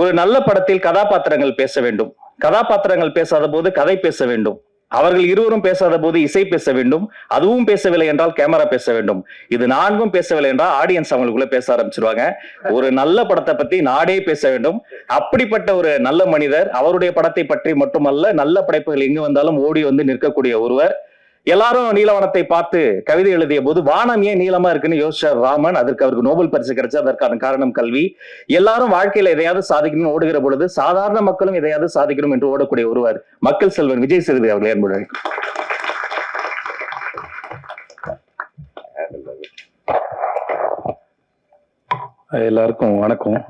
ஒரு நல்ல படத்தில் கதாபாத்திரங்கள் பேச வேண்டும். கதாபாத்திரங்கள் பேசாத போது கதை பேச வேண்டும். அவர்கள் இருவரும் பேசாத போது இசை பேச வேண்டும். அதுவும் பேசவில்லை என்றால் கேமரா பேச வேண்டும். இது நான்கும் பேசவில்லை என்றால் ஆடியன்ஸ் அவங்களுக்குள்ள பேச ஆரம்பிச்சிருவாங்க. ஒரு நல்ல படத்தை பத்தி நாடே பேச வேண்டும். அப்படிப்பட்ட ஒரு நல்ல மனிதர் அவருடைய படத்தை பற்றி மட்டுமல்ல நல்ல படைப்புகள் எங்கு வந்தாலும் ஓடி வந்து நிற்கக்கூடிய ஒருவர். எல்லாரும் நீலவனத்தை பார்த்து கவிதை எழுதிய போது வானம் ஏன் நீளமா இருக்குன்னு யோசிச்சார் ராமன். அதற்கு அவருக்கு நோபல் பரிசு கிடைச்சு அதற்கான காரணம் கல்வி. எல்லாரும் வாழ்க்கையில எதையாவது சாதிக்கணும்னு ஓடுகிற பொழுது சாதாரண மக்களும் எதையாவது சாதிக்கணும் என்று ஓடக்கூடிய ஒருவர் மக்கள் செல்வன் விஜய் சேதுபதி அவர்கள் ஏற்படுவார் எல்லாருக்கும் வணக்கம்.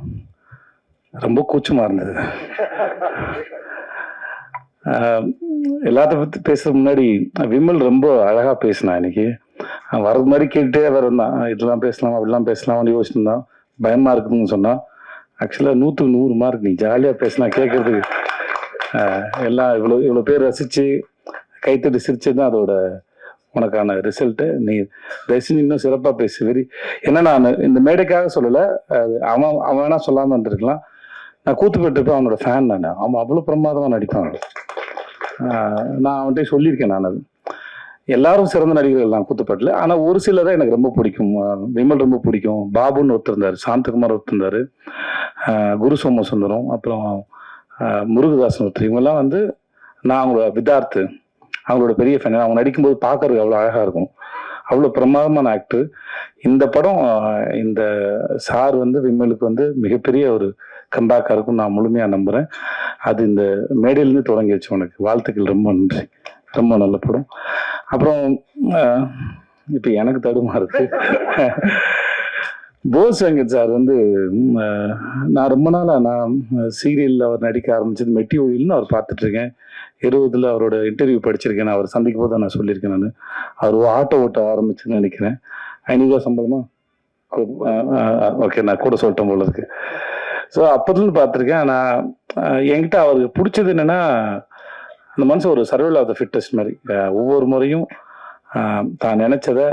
ரொம்ப கூச்சமா இருந்தது. எல்லாத்த பத்தி பேசுற முன்னாடி விமல் ரொம்ப அழகா பேசினா இன்னைக்கு. வரது மாதிரி கேட்டுட்டே அவர் இருந்தான். இதெல்லாம் பேசலாம் அப்படிலாம் பேசலாம்னு யோசிச்சிருந்தான் பயமா இருக்குதுன்னு சொன்னான். ஆக்சுவலா நூத்துக்கு நூறு மார்க் நீ ஜாலியா பேசினா கேட்கறதுக்கு எல்லாம் இவ்வளோ இவ்வளோ பேர் ரசிச்சு கைத்தட்டி சிரிச்சது தான் அதோட உனக்கான ரிசல்ட்டு நீ தயவுசெஞ்சு இன்னும் சிறப்பாக பேசு. வெரி ஏன்னா நான் இந்த மேடைக்காக சொல்லலை. அது அவன் அவன் வேணா சொல்லாமல் இருந்திருக்கலாம். நான் கூத்துப்பட்டு அவனோட ஃபேன் நான் அவன் அவ்வளோ பிரமாதமாக நடிப்பான். ஆஹ் நான் அவன்கிட்ட சொல்லியிருக்கேன் நான் அது. எல்லாரும் சிறந்த நடிகர்கள் தான் கூத்துப்பட்டில் ஆனால் ஒரு சிலர் தான் எனக்கு ரொம்ப பிடிக்கும். விமல் ரொம்ப பிடிக்கும். பாபுன்னு ஒருத்தர் இருந்தார் சாந்தகுமார் ஒருத்தர் இருந்தார். ஆஹ் குரு சோமசுந்தரம் அப்புறம் முருகதாசன் ஒருத்தர். இவங்கெல்லாம் வந்து நான் அவங்களோட விதார்த்து அவங்களோட பெரிய ஃபேன் அவங்க நடிக்கும்போது பார்க்கறதுக்கு அவ்வளோ அழகாக இருக்கும். அவ்வளோ பிரமாதமான ஆக்டர் இந்த படம் இந்த சார் வந்து விமலுக்கு வந்து மிகப்பெரிய ஒரு கம்பேக்காக இருக்கும் நான் முழுமையாக நம்புகிறேன் அது இந்த மேடையிலேருந்து தொடங்கிடுச்சு உனக்கு வாழ்த்துக்கள். ரொம்ப நன்றி. ரொம்ப நல்ல படம் அப்புறம் இப்போ எனக்கு தடுமாறுது. போஸ் வெங்கட் சார் வந்து நான் ரொம்ப நாளாக நான் சீரியலில் அவர் நடிக்க ஆரம்பிச்சது மெட்டி ஒழில்னு அவர் பார்த்துட்டு இருக்கேன் அவரோட இன்டர்வியூ படிச்சிருக்கேன். நான் அவர் சந்திக்கும் போது நான் சொல்லியிருக்கேன் நான். அவர் ஆட்டோ ஓட்ட ஆரம்பிச்சுன்னு நினைக்கிறேன். ஐநூறுரூவா சம்பளமா? ஓகே நான் கூட சொல்லிட்டேன் போல இருக்கு. ஸோ அப்போதுலேருந்து பார்த்துருக்கேன் நான் என்கிட்ட அவருக்கு பிடிச்சது என்னென்னா அந்த மனுஷன் ஒரு சர்வேல் ஆஃப் த ஃபிட்டஸ்ட் மாதிரி. ஒவ்வொரு முறையும் தான் நினச்சதை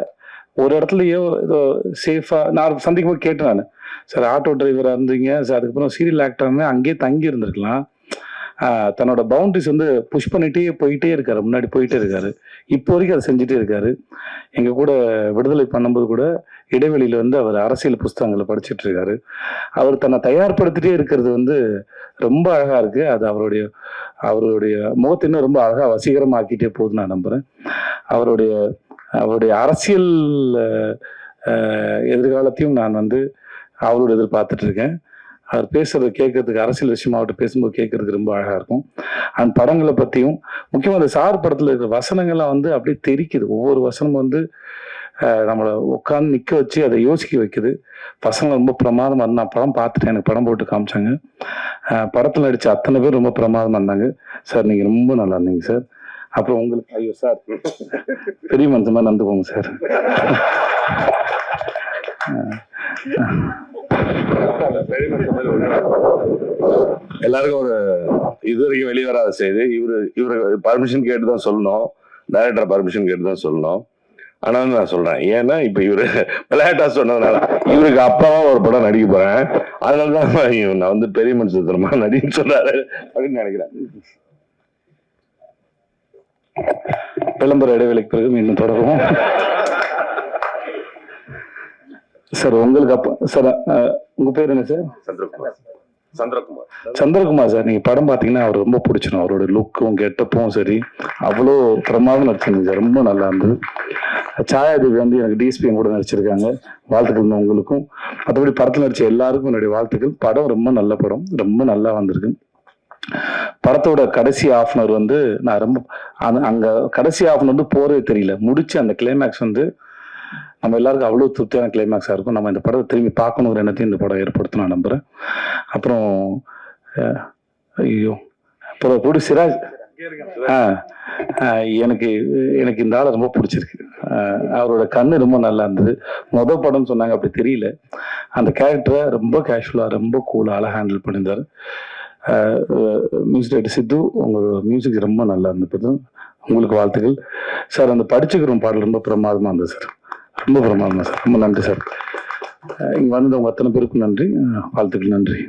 ஒரு இடத்துலையோ ஏதோ சேஃபாக நான் சந்திக்கும் போது கேட்டேன் நான். சார் ஆட்டோ டிரைவராக இருந்தீங்க சார் அதுக்கப்புறம் சீரியல் ஆக்டர்னு அங்கேயே தங்கி இருந்திருக்கலாம். தன்னோட பவுண்டரிஸ் வந்து புஷ் பண்ணிட்டே போயிட்டே இருக்காரு. முன்னாடி போயிட்டே இருக்காரு. இப்போ வரைக்கும் அதை செஞ்சுட்டே இருக்காரு. எங்க கூட விடுதலை பண்ணும்போது கூட இடைவெளியில வந்து அவர் அரசியல் புஸ்தகங்களை படிச்சுட்டு இருக்காரு. அவர் தன்னை தயார்படுத்திட்டே இருக்கிறது வந்து ரொம்ப அழகா இருக்கு. அது அவருடைய அவருடைய முகத்தை இன்னும் ரொம்ப அழகா வசீகரமாக்கிட்டே போகுது நான் நம்புறேன். அவருடைய அவருடைய அரசியல் எதிர்காலத்தையும் நான் வந்து அவரோட எதிர்பார்த்துட்டு இருக்கேன். அவர் பேசுறது கேட்கறதுக்கு அரசியல் விஷயமா அவர்கிட்ட பேசும்போது கேட்கறதுக்கு ரொம்ப அழகா இருக்கும். அந்த படங்களை பத்தியும் முக்கியமாக அந்த சார் படத்துல இருக்கிற வசனங்கள்லாம் வந்து அப்படியே தெரிக்குது. ஒவ்வொரு வசனமும் வந்து நம்மளை உட்காந்து நிக்க வச்சு அதை யோசிக்க வைக்குது. பசங்க ரொம்ப பிரமாதமா இருந்தா படம் பார்த்துட்டேன் எனக்கு படம் போட்டு காமிச்சாங்க. படத்தில் படத்துல நடிச்ச அத்தனை பேர் ரொம்ப பிரமாதமா இருந்தாங்க. சார் நீங்க ரொம்ப நல்லா இருந்தீங்க சார். அப்புறம் உங்களுக்கு ஐயோ சார். பெரிய மனுஷன் மாதிரி போங்க சார். எல்லாருக்கும் ஒரு இது வரைக்கும் வெளியே வராத செய்தி. இவரு இவரு பர்மிஷன் கேட்டு தான் சொல்லணும். டைரக்டர் பர்மிஷன் கேட்டு தான் சொல்லணும். ஆனா நான் சொல்றேன். ஏன்னா இப்ப இவரு விளையாட்டா சொன்னதுனால இவருக்கு அப்பாவா ஒரு படம் நடிக்க போறேன். அதனால தான் நான் வந்து பெரிய மனுஷன் தரமா நடிக்க சொன்னாரு அப்படின்னு நினைக்கிறேன். விளம்பர இடைவெளிக்கு பிறகு மீண்டும் தொடருவோம். சார் உங்களுக்கு அப்ப சார் உங்க பேர் என்ன சார்? சந்திரகுமார். சந்திரகுமார். சந்திரகுமார் சார் நீங்க படம் பாத்தீங்கன்னா அவர் ரொம்ப பிடிச்சிடும் அவரோட லுக்கும் கெட்டப்பும் சரி அவ்வளோ பிரமாதம் நடிச்சிருந்தீங்க சார். ரொம்ப நல்லா இருந்தது. சாயாதேவி வந்து எனக்கு டிஎஸ்பி கூட நடிச்சிருக்காங்க. வாழ்த்துக்கள் உங்களுக்கும். மற்றபடி படத்தில் நடிச்ச எல்லாருக்கும் என்னுடைய வாழ்த்துக்கள். படம் ரொம்ப நல்ல படம். ரொம்ப நல்லா வந்திருக்கு. படத்தோட கடைசி ஆஃப் அன் வந்து நான் ரொம்ப அங்க கடைசி ஆஃப் அன் வந்து போறதே தெரியல. முடிச்சு அந்த கிளைமேக்ஸ் வந்து நம்ம எல்லாருக்கும் அவ்வளோ திருப்தியான கிளைமேக்ஸாக இருக்கும். நம்ம இந்த படத்தை திரும்பி பார்க்கணுங்கிற எண்ணத்தையும் இந்த படம் ஏற்படுத்தும் நான் நம்புகிறேன் அப்புறம் ஐயோ அப்புறம் கூட சிராஜ். ஆ எனக்கு எனக்கு இந்த ஆளை ரொம்ப பிடிச்சிருக்கு. அவரோட கண்ணு ரொம்ப நல்லா இருந்தது. மொதல் படம் சொன்னாங்க அப்படி தெரியல. அந்த கேரக்டரை ரொம்ப கேஷுவலாக ரொம்ப கூலாக அழகாக ஹேண்டில் பண்ணியிருந்தார். மியூசிக் டைரக்டர் சித்து உங்களோட மியூசிக் ரொம்ப நல்லா இருந்தது. உங்களுக்கு வாழ்த்துக்கள். சார் அந்த படிச்சுக்கிறோம் பாடல் ரொம்ப பிரமாதமாக இருந்தது சார். ரொம்ப பிரமாதம் சார் ரொம்ப நன்றி சார் இங்கே வந்து உங்கள் அத்தனை பேருக்கும் நன்றி வாழ்த்துக்கள் நன்றி